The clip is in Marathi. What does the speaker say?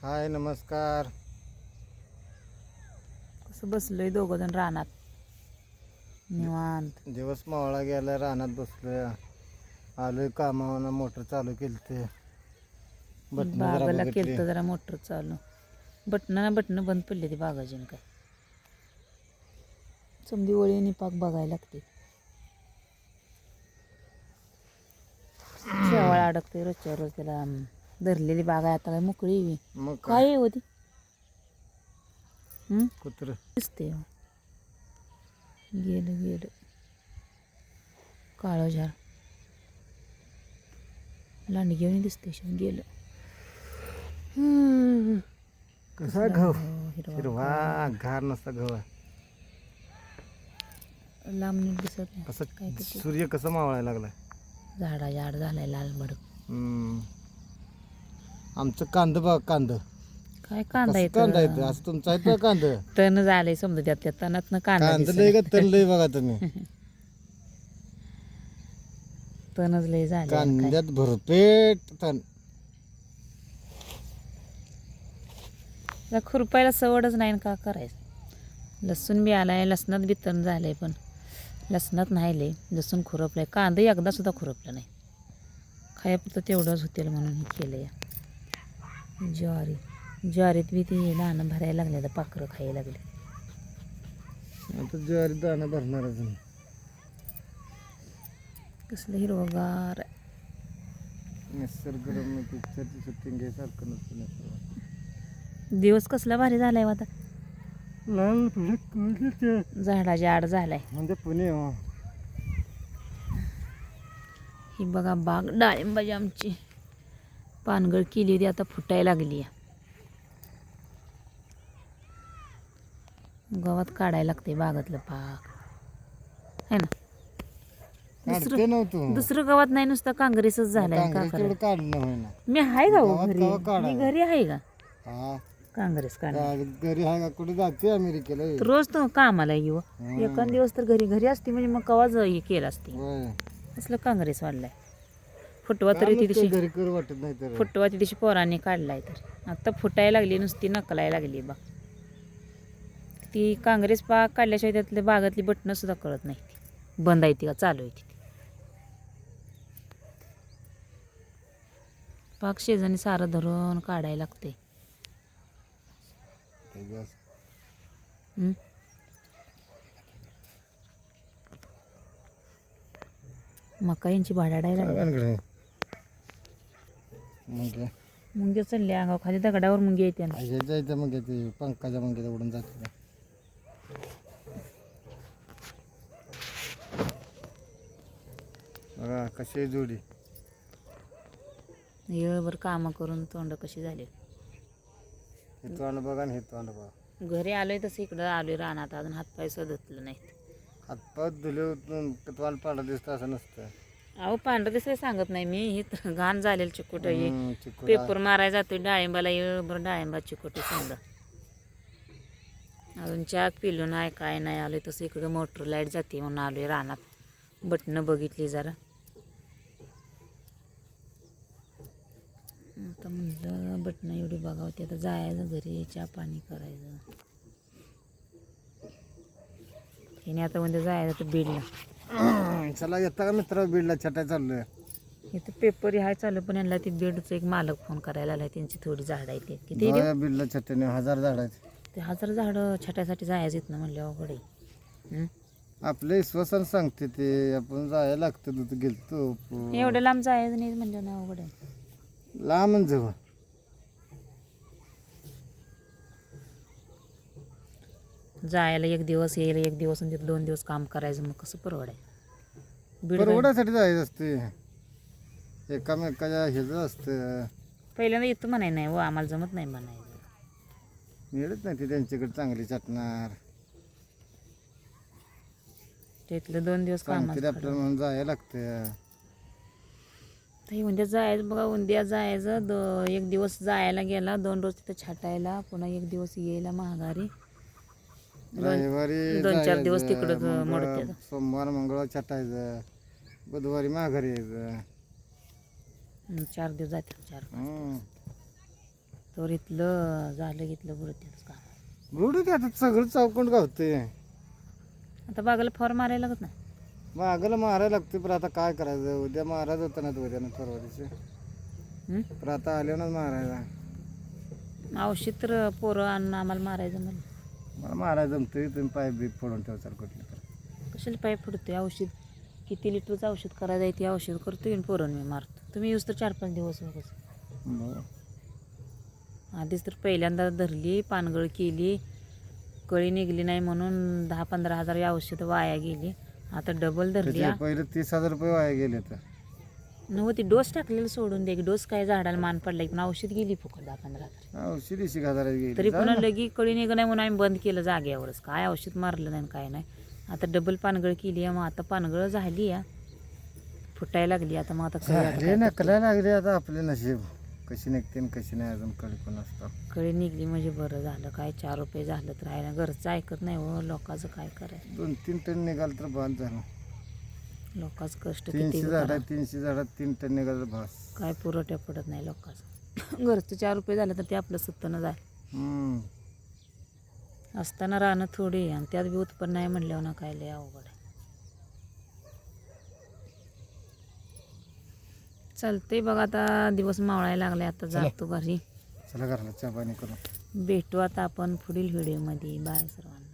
हाय नमस्कार. कसं बसलोय दोघं जण रानात? निवांत. दिवस मावळा गेला रानात बसलोय. आलोय कामावरनं मोटर चालू केली ते बागाला केलं तर जरा मोटर चालू. बटणं ना बटणं बंद पडली ती बागाची न काय. समधी ओळीने पाक बघायला लागते. शेवाळ अडकते रोजच्या रोज त्याला. धरलेली बाग आहे आता काय मोकळी आहे. मग काय? होती हं? कुत्र. दिसते हो. गेलं गेलं. काळं झाड. लांडगेवणी दिसते शिवाय गेलं. कसा हो, हिरवा हिरवा घार नसता आहे. लांब नीट दिसत नाही. कसं सूर्य कसं मावळायला लागलाय? झाडा झाड झालाय लाल भडक हम्म. आमचं कांद बघ कांद. काय कांदा कसं कांदा येतो? येतं असं तुमचं आहे कांद? तण झालंय समजा त्यात त्या तणातनं कांदा कांद लय का तण लय बघा तुम्ही. तणच लय झाले कांद्यात भरपेट तण. खुरपायला सवडच नाही न का करायचं? लसूण बी आलाय लसणात बी तण झालंय पण. लसणात नाही लय लसूण खुरपलंय. कांदा एकदा सुद्धा खुरपला नाही. खायापुरतं तेवढंच होतील म्हणून हे केलं या ज्वारी. ज्वारीत बी ते लहान भरायला लागले आता पाखरं खायला लागले. आता ज्वारी दाणं भरणार अजून कसलं हिरवगार. निसर्गरम्य पिक्चरची शूटिंग घ्यायसारखं नसतं निसर्गात. दिवस कसला भारी झालाय हो आता. लाल भडक कोळीचे. झाडाची आड झालाय. म्हणजे पुणे हो. ही बघा बाग डाळिंबाची आमची. पानगळ केली होती आता फुटायला लागली आहे. गवत काढायला लागते बागातलं पाक. है ना? नव्हतं दुसरं गवत नाही नुसतं काँग्रेसच झालंय का काढणं मी आहे का हो घरी? मी? घरी आहे का? हा. काँग्रेस घरी आहे का? कुठे जाते अमेरिकेला? रोज तो कामाला येऊ. एखाद दिवस तर घरी घरी असते म्हणजे मग कवाच हे केलं असते. असलं काँग्रेस वाढलाय. फुटवा तरी ती वाटत नाही तर. फुटवा ती दिवशी पोरांनी काढलाय तर. आता फुटायला लागली नुसती नकलायला लागली बा. ती काँग्रेस पाक काढल्याशिवाय त्यातल्या बागातली बटणं सुद्धा कळत नाही ती. बंद आहे ती का? चालू आहे ती. पाक शेजानी सारं धरून काढायला लागते? मका यांची भाडाडायला काय लागली भानगड आहे? मग काय? मुंग्या चढले अंगावर खाली दगडावर मुंगी येते ना. हे जायचं मग ते पंखाच्या मग उडून जाते बघा कशी आहे जोडी येळभर कामं करून तोंड कशी झाली हे तोंड बघा आणि हे तोंड बघा घरी आलोय तसं इकडं आलोय रानात अजून हातपाय धुतलं नाहीत हातपात धुले तोंड पाडा दिसतं असं नसतं अहो पांढरं दिसलं सांगत नाही मी. ही तर घाण झालेलं चिकोट हे. हम्म, पेपर मारायला जातोय डाळिंबाला येळभर डाळिंबा चिकोटी समजा. अजून चहा पिलो नाही काय नाही आलोय तसं इकडं मोटर लाइट जाते म्हणून आलोय रानात. बटणं बघितली जरा. आता म्हणलं बटणं एवढी बघावती आता जायचं घरी चहा पाणी करायचं. हिने आता म्हणजे जायचं तर बीडला. चला येता का मित्र? बीडला छटाय चाललोय इथं पेपर हाय चालू पण यांना ते बीडचं एक मालक फोन करायला आलाय. त्यांची थोडी झाडं आहेत. ते. किती बीडला छट्याने हजार झाड आहेत. ते हजार झाडं छटायसाठी जायचं येत ना म्हणले अवघड आहे. हं? आपले विश्वासानं सांगते ते आपण जायला लागतं तिथं गेलतो. एवढं लांब जायचं नाही म्हणजे ना अवघड आहे. लांब जवळ. जायला एक दिवस यायला एक दिवस आणि तिथं दोन दिवस काम करायचं मग कसं परवडाय परवड्यासाठी जायचं असते. एकामेकाच्या ह्याचं असतं. पहिल्यांदा येतो म्हणाय नाही व आम्हाला जमत नाही म्हणायचं. मिळत नाही ते त्यांच्याकडे चांगली चटणार. तिथलं दोन दिवस सांगते आपल्याला म्हणून जायला लागतं. उद्या जायचं बघा उद्या जायचं दो एक दिवस जायला गेला दोन रोज तिथं छाटायला पुन्हा एक दिवस यायला महागारी रविवारी दोन चार दिवस तिकडं मोडत्यात. सोमवार मंगळवार छटायचं बुधवारी माघारी यायचं. चार दिवस जाते चार. तर इथलं झालं घेतलं बुडतेच काम. गुडू की आता सगळं चौकून गावते आता बागाला फॉर मारायला लागत नाही? मागायला मारायला लागते पण आता काय करायचं? उद्या मारायचं होतं ना उद्या ना परवा दिवशी हं? पण आता आल्यानंच मारायला. औषध तर पोरं आणून आम्हाला मारायचं म्हणलं. मला मारायचं जमतंय तुम्ही पाईप बीप फोडून ठेवचाल कुठली तर. कशाला पाय फुटते औषध. किती लिटरचं औषध करायचं आहे ते औषध करतो आणि पोरण मी मारतो. तुम्ही यूज तर चार पाच दिवस बरं. आधीच तर पहिल्यांदा धरली पानगळ केली कळी निघली नाही म्हणून दहा पंधरा हजार या औषधं वाया गेली. आता डबल धरली त्याचे पहिले तीस हजार रुपये वाया गेले तर. नव्हती डोस टाकलेलं सोडून दे. डोस काय झाडाला मान पडला की पण औषध गेली फुकट दहा पंधरा औषधी गेली. तरी पुन्हा. लगी कळी निघ नाही म्हणून आम्ही बंद केलं जागेवरच. काय औषध मारलं नाही काय नाही. आता डबल पानगळ केली आहे मग आता पानगळ झाली या फुटायला लागली आता मग आता नकला लागले आता आपले नशीब. कशी निघते कशी नाही अजून कळी पण असतं कळी निघली म्हणजे बरं झालं. काय चार रुपये झालं तर आहे ना. घरचं ऐकत नाही हो. लोकांचं काय करायचं? दोन तीन टन निघाल तर बाद झालं. लोकांचं कष्ट किती तीनशे बी झाडा करा. तीनशे झाडात तीन टन निघाल भास काय पुरवठ्या पडत नाही लोकांचं. घरचं चार रुपये झालं तर ते आपलं सत्तनं जाय हम्म. असताना राहणं थोडी आणि त्यात बी उत्पन्न नाही म्हणल्यावर ना काय लय अवघड आहे. चालतंय बघा आता दिवस मावळायला लागले आता जातो घरी. चला घराला चहा पाणी करू भेटू आता आपण पुढील व्हिडिओमध्ये. बाय सर्वांना.